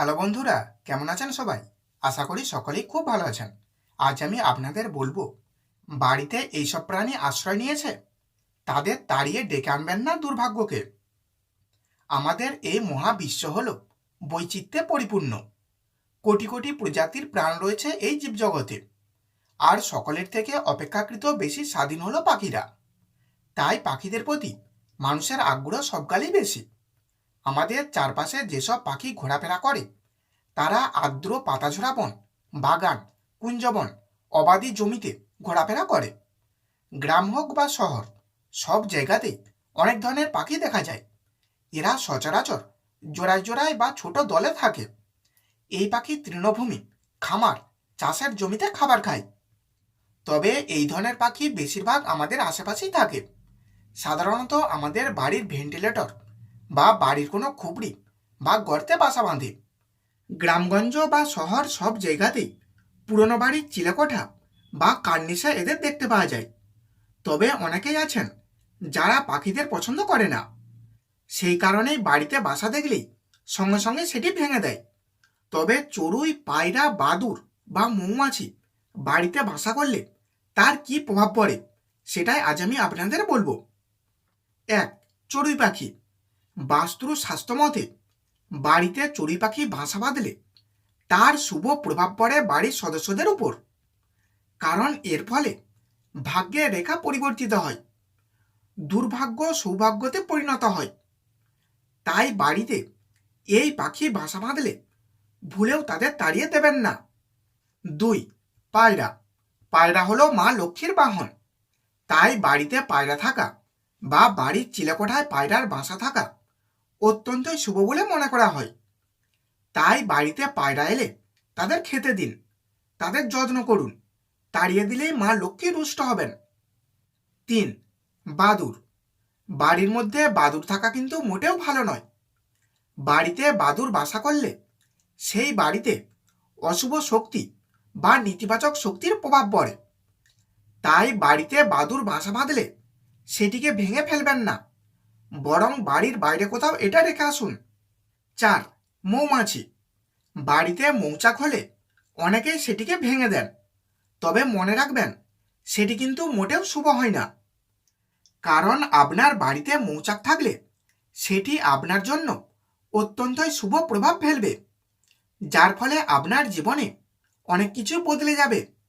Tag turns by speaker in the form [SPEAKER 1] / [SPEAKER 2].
[SPEAKER 1] Hello বন্ধুরা, কেমন আছেন সবাই? আশা করি সকলেই খুব ভালো আছেন। আজ আমি আপনাদের বলব, বাড়িতে এইসব প্রাণী আশ্রয় নিয়েছে? তাদের তাড়িয়ে ডেকে আনবেন না দুর্ভাগ্যকে। আমাদের এই মহাবিশ্ব হল বৈচিত্র্যে পরিপূর্ণ। কোটি কোটি প্রজাতির প্রাণ রয়েছে এই জীবজগতে। আর সকলের থেকে অপেক্ষাকৃত বেশি স্বাধীন হলো পাখিরা। তাই পাখিদের প্রতি মানুষের আগ্রহ সবকালেই বেশি। আমাদের চারপাশে যেসব পাখি ঘোরাফেরা করে, তারা আর্দ্র পাতাঝরা বন, বাগান, কুঞ্জবন, অবাধি জমিতে ঘোরাফেরা করে। গ্রাম হোক বা শহর, সব জায়গাতেই অনেক ধরনের পাখি দেখা যায়। এরা সচরাচর জোড়ায় জোড়ায় বা ছোট দলে থাকে। এই পাখি তৃণভূমি, খামার, চাষের জমিতে খাবার খায়। তবে এই ধরনের পাখি বেশিরভাগ আমাদের আশেপাশেই থাকে। সাধারণত আমাদের বাড়ির ভেন্টিলেটর বা বাড়ির কোনো খুবড়ি বা গর্তে বাসা বাঁধে। গ্রামগঞ্জ বা শহর সব জায়গাতেই পুরনো বাড়ির চিলেকোঠা বা কার্নিশা এদের দেখতে পাওয়া যায়। তবে অনেকেই আছেন যারা পাখিদের পছন্দ করে না। সেই কারণেই বাড়িতে বাসা দেখলেই সঙ্গে সঙ্গে সেটি ভেঙে দেয়। তবে চড়ুই, পায়রা, বাদুর বা মৌমাছি বাড়িতে বাসা করলে তার কি প্রভাব পড়ে, সেটাই আজ আমি আপনাদের বলব। এক, চড়ুই পাখি। বাস্তুর স্বাস্থ্যমতে বাড়িতে চড়ুই পাখি বাসা বাঁধলে তার শুভ প্রভাব পড়ে বাড়ির সদস্যদের উপর। কারণ এর ফলে ভাগ্যের রেখা পরিবর্তিত হয়, দুর্ভাগ্য সৌভাগ্যতে পরিণত হয়। তাই বাড়িতে এই পাখি বাসা বাঁধলে ভুলেও তাদের তাড়িয়ে দেবেন না। দুই, পায়রা। পায়রা হলো মা লক্ষ্মীর বাহন। তাই বাড়িতে পায়রা থাকা বা বাড়ির চিলেকোঠায় পায়রার বাসা থাকা অত্যন্তই শুভ বলে মনে করা হয়। তাই বাড়িতে পায়রা এলে তাদের খেতে দিন, তাদের যত্ন করুন, তাড়িয়ে দিলেই মা লক্ষ্মী রুষ্ট হবেন। তিন, বাদুর। বাড়ির মধ্যে বাদুর থাকা কিন্তু মোটেও ভালো নয়। বাড়িতে বাদুর বাসা করলে সেই বাড়িতে অশুভ শক্তি বা নেতিবাচক শক্তির প্রভাব পড়ে। তাই বাড়িতে বাদুর বাসা বাঁধলে সেটিকে ভেঙে ফেলবেন না। বরং বাড়ির বাইরে কোথাও এটা রেখে আসুন। চার, মৌমাছি। বাড়িতে মৌচাক হলে অনেকেই সেটিকে ভেঙে দেন। তবে মনে রাখবেন, সেটি কিন্তু মোটেও শুভ হয় না। কারণ আপনার বাড়িতে মৌচাক থাকলে সেটি আপনার জন্য অত্যন্তই শুভ প্রভাব ফেলবে, যার ফলে আপনার জীবনে অনেক কিছু বদলে যাবে।